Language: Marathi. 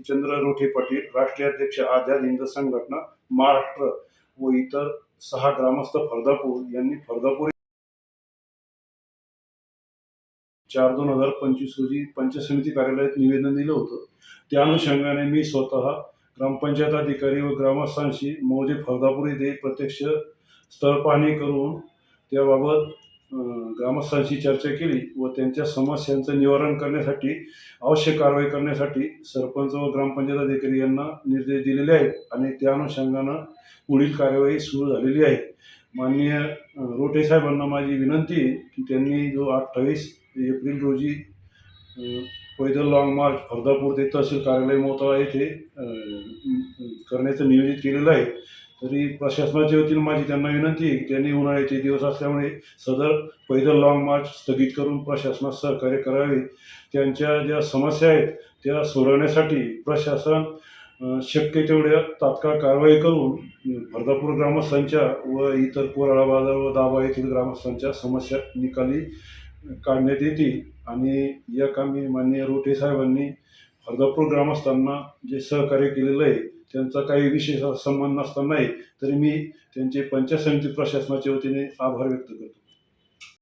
सतीचंद्र रोठे पाटील राष्ट्रीय अध्यक्ष आझाद हिंद संघटना महाराष्ट्र व इतर सहा ग्रामस्थ फर्दापूर यांनी फर्दापूर चार दोन हजार पंचवीस रोजी पंचायत समिती कार्यालयात निवेदन दिलं होतं. त्या अनुषंगाने मी स्वतः ग्रामपंचायत अधिकारी व ग्रामस्थांशी मौजे फर्दापूर येथे प्रत्यक्ष स्थळ पाहणी करून त्याबाबत ग्रामस्थांशी चर्चा केली व त्यांच्या समस्यांचं निवारण करण्यासाठी आवश्यक कारवाई करण्यासाठी सरपंच व ग्रामपंचायत अधिकारी यांना निर्देश दिलेले आहेत आणि त्या अनुषंगानं पुढील कार्यवाही सुरू झालेली आहे. माननीय रोटे साहेबांना माझी विनंती आहे की त्यांनी जो अठ्ठावीस एप्रिल रोजी पैदल लॉंग मार्च फर्दापूर ते तहसील कार्यालय मोताळा येथे करण्याचं नियोजित केलेलं आहे. तरी प्रशासनाच्या वतीनं माझी त्यांना विनंती आहे की त्यांनी उन्हाळ्याचे दिवस असल्यामुळे सदर पैदल लॉंग मार्च स्थगित करून प्रशासनास सहकार्य करावे. त्यांच्या ज्या समस्या आहेत त्या सोडवण्यासाठी प्रशासन शक्य तेवढ्या तात्काळ कारवाई करून भरदापूर ग्रामस्थांच्या व इतर कोराळा बाजार व दाबा येथील ग्रामस्थांच्या समस्या निकाली काढण्यात येतील. आणि या कामी माननीय रोटे साहेबांनी फरदापूर ग्रामस्थांना जे सहकार्य केलेलं आहे त्यांचा काही विशेष संबंध नसतानाही तरी मी त्यांचे पंचायत समिती प्रशासनाच्या वतीने आभार व्यक्त करतो.